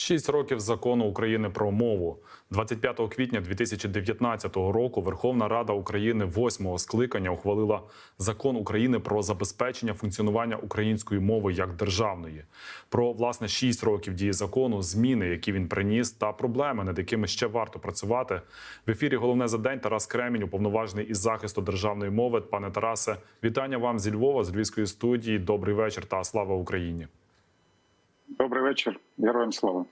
Шість років закону України про мову 25 квітня 2019 року Верховна Рада України восьмого скликання ухвалила закон України про забезпечення функціонування української мови як державної. Про власне шість років дії закону, зміни, які він приніс, та проблеми, над якими ще варто працювати. В ефірі головне за день Тарас Кремінь, уповноважений із захисту державної мови. Пане Тарасе, вітання вам зі Львова, з Львівської студії. Добрий вечір та слава Україні. Добрий вечір, героям слава.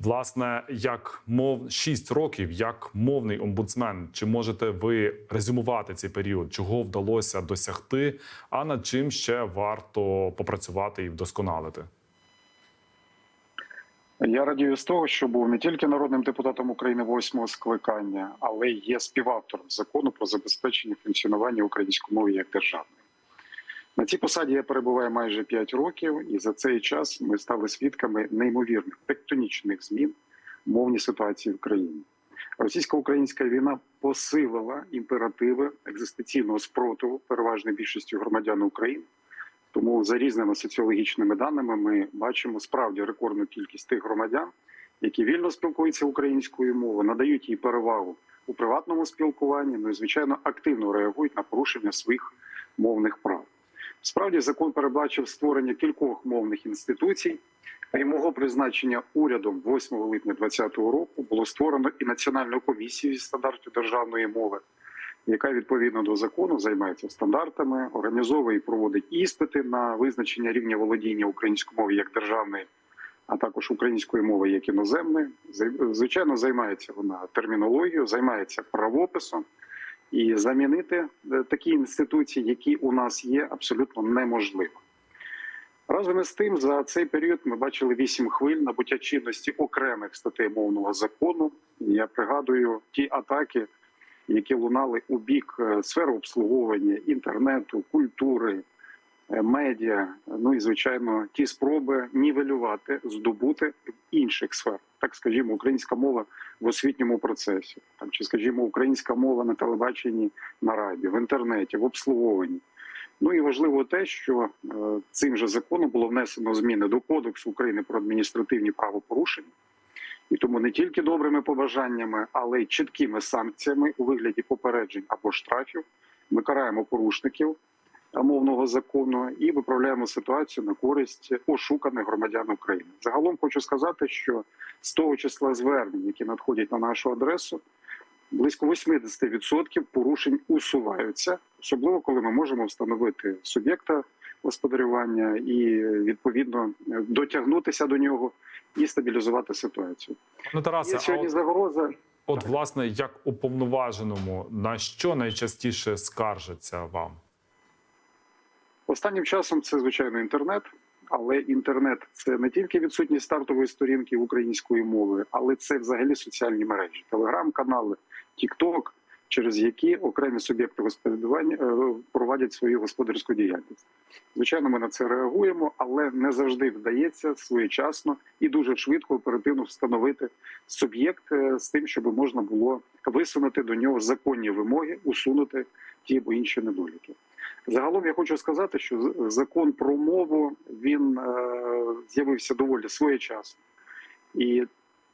Власне, як мов 6 років, як мовний омбудсмен, чи можете ви резюмувати цей період, чого вдалося досягти, а над чим ще варто попрацювати і вдосконалити? Я радію з того, що був не тільки народним депутатом України восьмого скликання, але й є співавтором закону про забезпечення функціонування української мови як державної. На цій посаді я перебуваю майже 5 років, і за цей час ми стали свідками неймовірних тектонічних змін мовній ситуації в країні. Російсько-українська війна посилила імперативи екзистенційного спротиву переважної більшості громадян України. Тому за різними соціологічними даними ми бачимо справді рекордну кількість тих громадян, які вільно спілкуються українською мовою, надають їй перевагу у приватному спілкуванні, ну і звичайно активно реагують на порушення своїх мовних прав. Справді закон передбачив створення кількох мовних інституцій. Й мого призначення урядом 8 липня 2020 року було створено і національну комісію зі стандартів державної мови, яка відповідно до закону займається стандартами, організовує і проводить іспити на визначення рівня володіння української мови як державної, а також української мови як іноземної. Звичайно, займається вона термінологією, займається правописом. І замінити такі інституції, які у нас є, абсолютно неможливо. Разом із тим, за цей період ми бачили вісім хвиль набуття чинності окремих статей мовного закону. Я пригадую ті атаки, які лунали у бік сфери обслуговування інтернету, культури, медіа. Ну і звичайно, ті спроби нівелювати, здобути в інших сфер, так скажімо, українська мова в освітньому процесі, там чи, скажімо, українська мова на телебаченні на радіо, в інтернеті, в обслуговуванні. Ну і важливо те, що е, цим же законом було внесено зміни до Кодексу України про адміністративні правопорушення, і тому не тільки добрими побажаннями, але й чіткими санкціями у вигляді попереджень або штрафів. Ми караємо порушників мовного закону і виправляємо ситуацію на користь ошуканих громадян України. Загалом хочу сказати, що з того числа звернень, які надходять на нашу адресу, близько 80% порушень усуваються, особливо коли ми можемо встановити суб'єкта господарювання і відповідно дотягнутися до нього і стабілізувати ситуацію. Ну, Тарасе, Є сьогодні от, загроза. от власне, як уповноваженому, на що найчастіше скаржаться вам? Останнім часом це звичайно інтернет, але інтернет це не тільки відсутність стартової сторінки української мови, але це взагалі соціальні мережі, телеграм-канали, Тікток, через які окремі суб'єкти господарювання е, проводять свою господарську діяльність. Звичайно, ми на це реагуємо, але не завжди вдається своєчасно і дуже швидко оперативно встановити суб'єкт е, з тим, щоб можна було висунути до нього законні вимоги, усунути ті або інші недоліки. Загалом я хочу сказати, що закон про мову він е, з'явився доволі своєчасно. І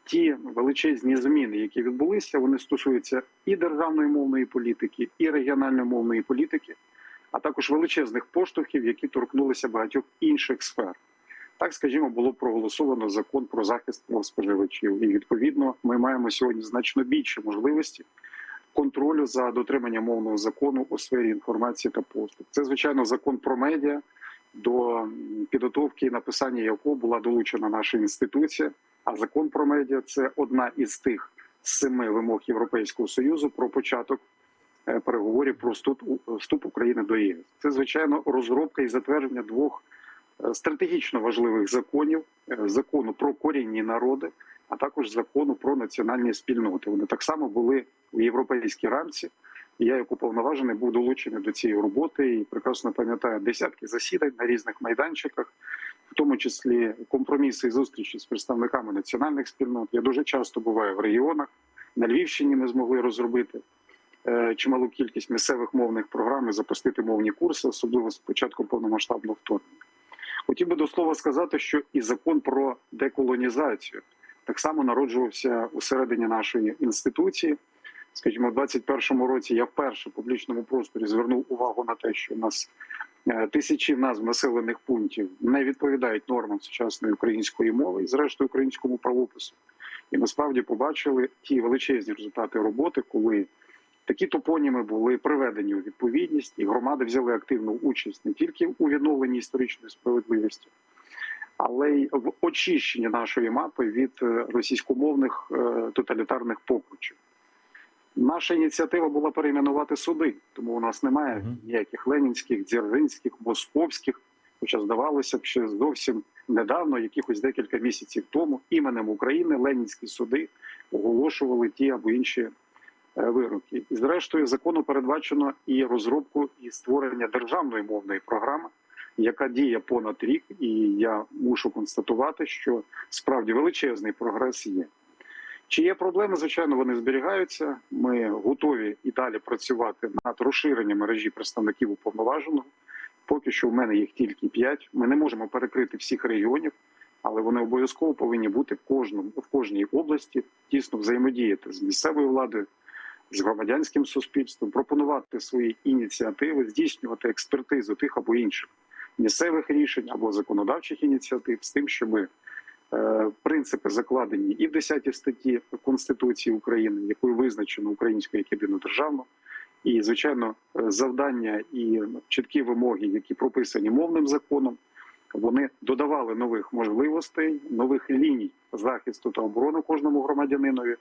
ті величезні зміни, які відбулися, вони стосуються і державної мовної політики, і регіональної мовної політики, а також величезних поштовхів, які торкнулися багатьох інших сфер. Так, скажімо, було проголосовано закон про захист прав споживачів, і відповідно ми маємо сьогодні значно більше можливості контролю за дотриманням мовного закону у сфері інформації та послуг. Це звичайно закон про медіа, до підготовки і написання якого була долучена наша інституція. А закон про медіа це одна із тих семи вимог Європейського союзу про початок переговорів про вступ України до ЄС. Це звичайно розробка і затвердження двох стратегічно важливих законів: закону про корінні народи, а також закону про національні спільноти. Вони так само були у європейській рамці. Я, як уповноважений, був долучений до цієї роботи і прекрасно пам'ятаю десятки засідань на різних майданчиках, в тому числі компроміси і зустрічі з представниками національних спільнот. Я дуже часто буваю в регіонах. На Львівщині ми змогли розробити чималу кількість місцевих мовних програм і запустити мовні курси, особливо з початку повномасштабного вторгнення. Хотів би до слова сказати, що і закон про деколонізацію так само народжувався усередині нашої інституції. Скажімо, в 21-му році я вперше в публічному просторі звернув увагу на те, що у нас е, тисячі назв населених пунктів не відповідають нормам сучасної української мови і, зрештою, українському правопису. І насправді побачили ті величезні результати роботи, коли такі топоніми були приведені у відповідність, і громади взяли активну участь не тільки у відновленні історичної справедливості, але й в очищенні нашої мапи від е, російськомовних е, тоталітарних покручів. Наша ініціатива була перейменувати суди, тому у нас немає ніяких ленінських, дзержинських, московських. Хоча здавалося б, ще зовсім недавно, якихось декілька місяців тому, іменем України ленінські суди оголошували ті або інші е, вироки. І зрештою, закону передбачено і розробку і створення державної мовної програми, яка діє понад рік, і я мушу констатувати, що справді величезний прогрес є. Чи є проблеми? Звичайно, вони зберігаються. Ми готові і далі працювати над розширенням мережі представників уповноваженого. Поки що в мене їх тільки п'ять. Ми не можемо перекрити всіх регіонів, але вони обов'язково повинні бути в кожному в кожній області, тісно взаємодіяти з місцевою владою, з громадянським суспільством, пропонувати свої ініціативи, здійснювати експертизу тих або інших місцевих рішень або законодавчих ініціатив з тим, щоб е, принципи закладені і в 10 статті Конституції України, якою визначено українську як єдину державну, і звичайно завдання і чіткі вимоги, які прописані мовним законом, вони додавали нових можливостей, нових ліній захисту та оборони кожному громадянинові.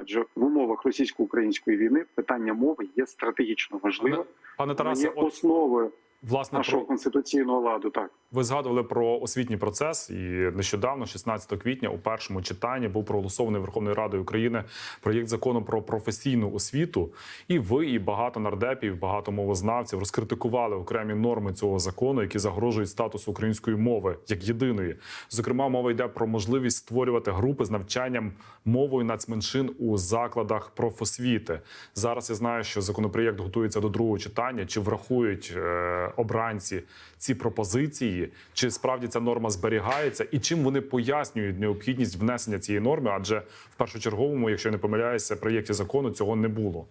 Адже в умовах російсько-української війни питання мови є стратегічно важливе, Пане, Тарасе, є основою власне нашого про конституційного ладу. Так. ви згадували про освітній процес, і нещодавно, 16 квітня, у першому читанні був проголосований Верховною Радою України проєкт закону про професійну освіту. І ви, і багато нардепів, багато мовознавців розкритикували окремі норми цього закону, які загрожують статусу української мови як єдиної. Зокрема, мова йде про можливість створювати групи з навчанням мовою нацменшин у закладах профосвіти. Зараз я знаю, що законопроєкт готується до другого читання. Чи врахують е, обранці ці пропозиції? Чи справді ця норма зберігається? І чим вони пояснюють необхідність внесення цієї норми? Адже в першочерговому, якщо не помиляюся, проєкті закону цього не було.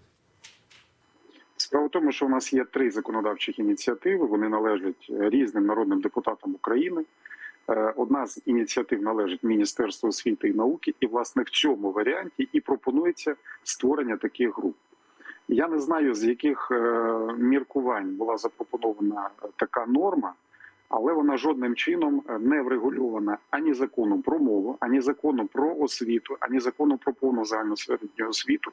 Справа в тому, що у нас є три законодавчих ініціативи. Вони належать е, різним народним депутатам України. Е, Одна з ініціатив належить Міністерству освіти і науки, і власне в цьому варіанті і пропонується створення таких груп. Я не знаю, з яких е, міркувань була запропонована е, така норма, але вона жодним чином е, не врегульована ані законом про мову, ані законом про освіту, ані законом про повну загальну середню освіту.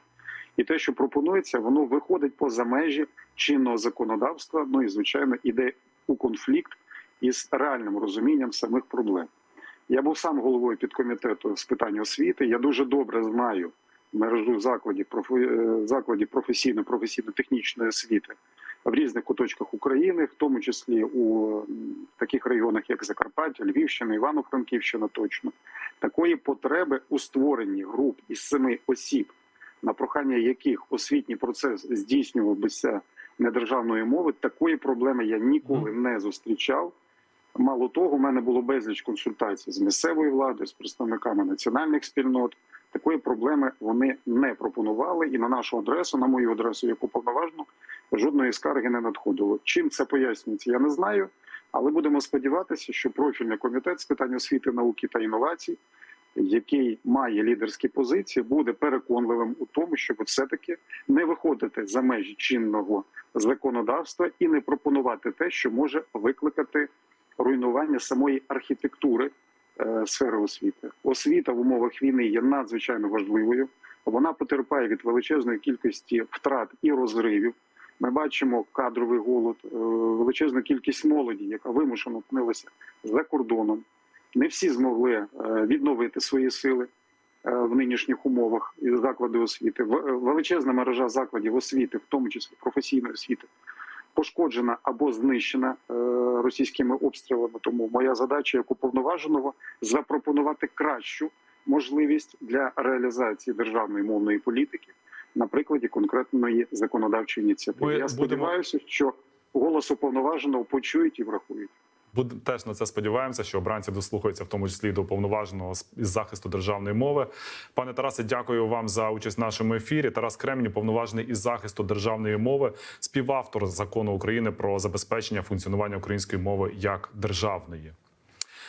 І те, що пропонується, воно виходить поза межі чинного законодавства. Ну і звичайно іде у конфлікт із реальним розумінням самих проблем. Я був сам головою підкомітету з питань освіти. Я дуже добре знаю мережу закладів профі- е, закладів професійно професійно-технічної освіти в різних куточках України, в тому числі у таких регіонах, як Закарпаття, Львівщина, Івано-Франківщина. Точно такої потреби у створенні груп із семи осіб, на прохання яких освітній процес здійснювався недержавної мови, такої проблеми я ніколи не зустрічав. Мало того, у мене було безліч консультацій з місцевою владою, з представниками національних спільнот. Такої проблеми вони не пропонували, і на нашу адресу, на мою адресу, яку повноважно, жодної скарги не надходило. Чим це пояснюється, я не знаю. Але будемо сподіватися, що профільний комітет з питань освіти, науки та інновацій, який має лідерські позиції, буде переконливим у тому, щоб все-таки не виходити за межі чинного законодавства і не пропонувати те, що може викликати руйнування самої архітектури сфери освіти. Освіта в умовах війни є надзвичайно важливою. Вона потерпає від величезної кількості втрат і розривів. Ми бачимо кадровий голод, е, величезну кількість молоді, яка вимушено опинилася за кордоном. Не всі змогли е, відновити свої сили е, в нинішніх умовах і заклади освіти. Е, Величезна мережа закладів освіти, в тому числі професійної освіти, пошкоджена або знищена е, російськими обстрілами. Тому моя задача як уповноваженого запропонувати кращу можливість для реалізації державної мовної політики на прикладі конкретної законодавчої ініціативи. Ми Я будемо- сподіваюся, що голос уповноваженого почують і врахують. Теж на це сподіваємося, що обранці дослухаються, в тому числі до повноваженого із захисту державної мови. Пане Тарасе, дякую вам за участь в нашому ефірі. Тарас Кремінь, повноважений із захисту державної мови, співавтор закону України про забезпечення функціонування української мови як державної.